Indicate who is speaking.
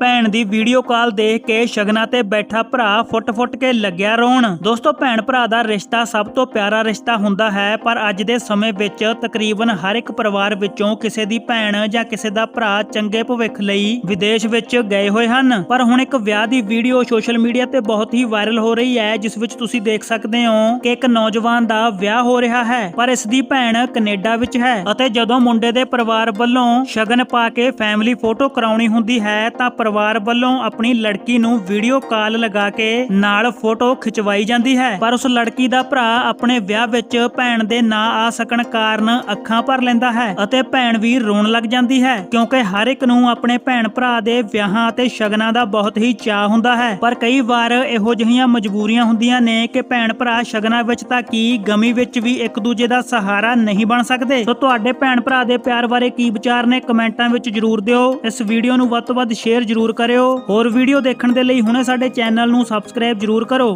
Speaker 1: ਭੈਣ ਦੀ video call ਦੇਖ ਕੇ ਸ਼ਗਨਾਂ ਤੇ ਬੈਠਾ ਭਰਾ ਫੁੱਟ-ਫੁੱਟ ਕੇ ਲੱਗਿਆ ਰੋਣ। ਦੋਸਤੋ, ਭੈਣ ਭਰਾ ਦਾ ਰਿਸ਼ਤਾ ਸਭ ਤੋਂ ਪਿਆਰਾ ਰਿਸ਼ਤਾ ਹੁੰਦਾ ਹੈ, ਪਰ ਅੱਜ ਦੇ ਸਮੇਂ ਵਿੱਚ ਤਕਰੀਬਨ ਹਰ ਇੱਕ ਪਰਿਵਾਰ ਵਿੱਚੋਂ ਕਿਸੇ ਦੀ ਭੈਣ ਜਾਂ ਕਿਸੇ ਦਾ ਭਰਾ ਚੰਗੇ ਭਵਿੱਖ ਲਈ ਵਿਦੇਸ਼ ਵਿੱਚ ਗਏ ਹੋਏ ਹਨ। ਪਰ ਹੁਣ ਇੱਕ ਵਿਆਹ ਦੀ ਵੀਡੀਓ ਸੋਸ਼ਲ ਮੀਡੀਆ ਤੇ ਬਹੁਤ ਹੀ ਵਾਇਰਲ ਹੋ ਰਹੀ ਹੈ, ਜਿਸ ਵਿੱਚ ਤੁਸੀਂ ਦੇਖ ਸਕਦੇ ਹੋ ਕਿ ਇੱਕ ਨੌਜਵਾਨ ਦਾ ਵਿਆਹ ਹੋ ਰਿਹਾ ਹੈ, ਪਰ ਇਸ ਦੀ ਭੈਣ ਕੈਨੇਡਾ ਵਿੱਚ ਹੈ ਅਤੇ ਜਦੋਂ ਮੁੰਡੇ ਦੇ ਪਰਿਵਾਰ ਵੱਲੋਂ ਸ਼ਗਨ ਪਾ ਕੇ ਫੈਮਿਲੀ ਫੋਟੋ ਕਰਾਉਣੀ ਹੁੰਦੀ ਹੈ, ਤਾਂ ਪਰਿਵਾਰ ਵੱਲੋਂ ਆਪਣੀ ਲੜਕੀ ਨੂੰ ਵੀਡੀਓ ਕਾਲ ਲਗਾ ਕੇ ਨਾਲ ਫੋਟੋ ਖਿਚਵਾਈ ਜਾਂਦੀ ਹੈ। ਪਰ ਉਸ ਲੜਕੀ ਦਾ ਭਰਾ ਆਪਣੇ ਵਿਆਹ ਵਿੱਚ ਭੈਣ ਦੇ ਨਾ ਆ ਸਕਣ ਕਾਰਨ ਅੱਖਾਂ ਭਰ ਲੈਂਦਾ ਹੈ ਅਤੇ ਭੈਣ ਵੀ ਰੋਣ ਲੱਗ ਜਾਂਦੀ ਹੈ, ਕਿਉਂਕਿ ਹਰ ਇੱਕ ਨੂੰ ਆਪਣੇ ਭੈਣ ਭਰਾ ਦੇ ਵਿਆਹਾਂ ਅਤੇ ਸ਼ਗਨਾਂ ਦਾ ਬਹੁਤ ਹੀ ਚਾਅ ਹੁੰਦਾ ਹੈ। ਪਰ ਕਈ ਵਾਰ ਇਹੋ ਜਿਹੀਆਂ ਮਜਬੂਰੀਆਂ ਹੁੰਦੀਆਂ ਨੇ ਕਿ ਭੈਣ ਭਰਾ ਸ਼ਗਨਾਂ ਵਿੱਚ ਤਾਂ ਕੀ ਗਮੀ ਵਿੱਚ ਵੀ ਇੱਕ ਦੂਜੇ ਦਾ ਸਹਾਰਾ ਨਹੀਂ ਬਣ ਸਕਦੇ। ਸੋ ਤੁਹਾਡੇ ਭੈਣ ਭਰਾ ਦੇ ਪਿਆਰ ਬਾਰੇ ਕੀ ਵਿਚਾਰ ਨੇ, ਕਮੈਂਟਾਂ ਵਿੱਚ ਜਰੂਰ ਦਿਓ। ਇਸ ਵੀਡੀਓ ਨੂੰ ਵੱਧ ਤੋਂ ਵੱਧ ਸ਼ੇਅਰ ਜਰੂਰ ਕਰਿਓ। ਹੋਰ ਵੀਡੀਓ ਦੇਖਣ ਦੇ ਲਈ ਹੁਣੇ ਸਾਡੇ ਚੈਨਲ ਨੂੰ ਸਬਸਕ੍ਰਾਈਬ ਜਰੂਰ ਕਰੋ।